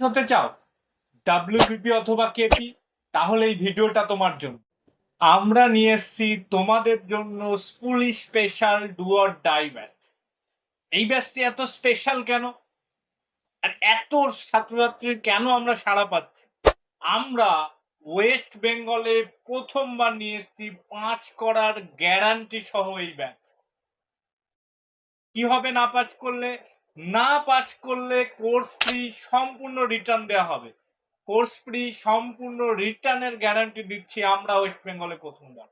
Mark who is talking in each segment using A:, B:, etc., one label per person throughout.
A: হতে চাও? ডাব্লিউবিপি অথবা কেপি তাহলে এই ভিডিওটা তোমার জন্য। আমরা নিয়ে এসেছি তোমাদের জন্য স্কুলি special do or die batch. এই ব্যাচটি এত স্পেশাল কেন? আর এত ছাত্রছাত্রীর কেন আমরা সাড়া পাচ্ছি? আমরা ওয়েস্ট বেঙ্গলে প্রথমবার নিয়ে এসেছি পাঁচ করার গ্যারান্টি সহ এই ব্যাচ। কি হবে না পাস করলে? না পাস করলে কোর্স ফি সম্পূর্ণ রিটার্ন দেওয়া হবে। কোর্স ফি সম্পূর্ণ রিটার্নের গ্যারান্টি দিচ্ছি আমরা ওয়েস্ট বেঙ্গলে প্রথমবার।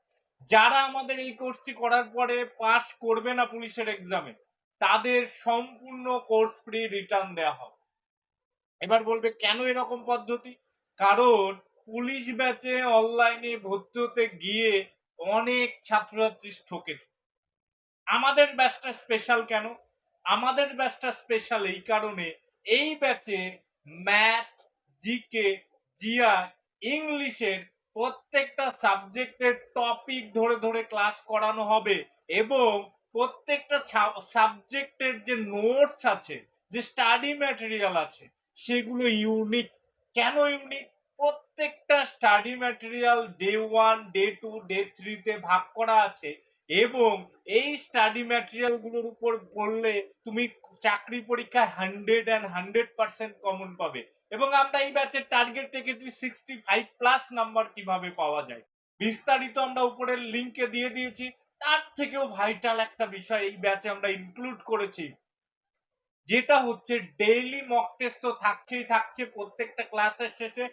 A: যারা আমাদের এই কোর্সটি করার পরে পাস করবে না পুলিশের এক্সামে, তাদের সম্পূর্ণ কোর্স ফ্রি রিটার্ন দেওয়া হবে। এবার বলবে, কেন এরকম পদ্ধতি? কারণ পুলিশ ব্যাচে অনলাইনে ভর্তি হতে গিয়ে অনেক ছাত্রছাত্রী ঠকেছে আমাদের ব্যাচটা স্পেশাল কেন? আমাদের ব্যাচটা স্পেশাল এই কারণে এই ব্যাচে ম্যাথ জিকে জিয়া ইংলিশের প্রত্যেকটা সাবজেক্টের টপিক ধরে ধরে ক্লাস করানো হবে এবং প্রত্যেকটা সাবজেক্টের যে নোটস আছে, যে স্টাডি ম্যাটেরিয়াল আছে, সেগুলো ইউনিক কেন ইউনিক প্রত্যেকটা study material day one day two day থ্রিতে ভাগ করা আছে। এবং এই স্টাডি ম্যাটেরিয়ালগুলোর উপর পড়লে তুমি চাকরি পরীক্ষায় hundred and hundred percent common পাবে। এবং আমরা এই ব্যাচের টার্গেট রেখেছি সিক্সটি ফাইভ প্লাস নাম্বার কীভাবে পাওয়া যায়। বিস্তারিত আমরা উপরের লিঙ্কে দিয়ে দিয়েছি। তার থেকেও ভাইটাল একটা বিষয় এই ব্যাচে আমরা ইনক্লুড করেছি। যেটা হচ্ছে ডেইলি মক টেস্ট তো থাকছেই থাকছে প্রত্যেকটা ক্লাসের শেষে।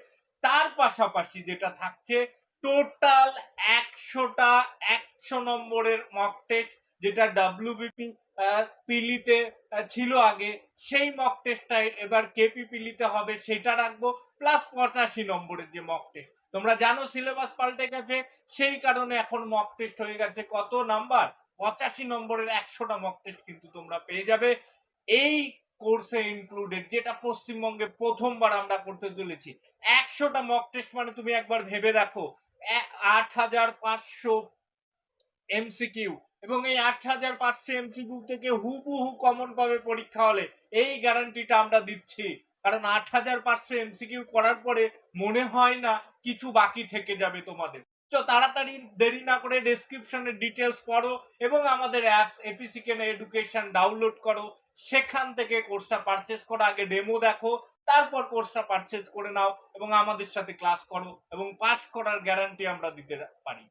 A: তার পাশাপাশি যেটা থাকছে টোটাল একশোটা একশো নম্বরের মক টেস্ট যেটা ডাব্লিউবিপি পিলিতে ছিল আগে, সেই মক টেস্টটা এবার কেপি পিলিতে হবে, সেটা রাখব প্লাস পঁচাশি নম্বরের যে মক টেস্ট তোমরা জানো সিলেবাস পাল্টে গেছে, সেই কারণে এখন মক টেস্ট হয়ে গেছে কত নাম্বার? পঁচাশি নম্বরের একশোটা মক টেস্ট কিন্তু তোমরা পেয়ে যাবে। এই কোর্সে ইনক্লুডেড যেটা পশ্চিমবঙ্গে প্রথমবার আমরা করতে চলেছি, একশোটা মক টেস্ট মানে তুমি একবার ভেবে দেখো আট হাজার পাঁচশো এমসিকিউ এবং এই আট হাজার পাঁচশো এমসিকিউ থেকে হুবহু কমন পাবে পরীক্ষা হলে এই গ্যারান্টিটা আমরা দিচ্ছি। কারণ আট হাজার পাঁচশো এমসিকিউ করার পরে মনে হয় না কিছু বাকি থেকে যাবে তোমাদের। তো তাড়াতাড়ি দেরি না করে ডেসক্রিপশনের ডিটেলস পড়ো এবং আমাদের অ্যাপস এপিসি কেন এডুকেশন ডাউনলোড করো। সেখান থেকে কোর্সটা পারচেস করো। আগে ডেমো দেখো, তারপর কোর্সটা পারচেস করে নাও এবং আমাদের সাথে ক্লাস করো এবং পাস করার গ্যারান্টি আমরা দিতে পারি।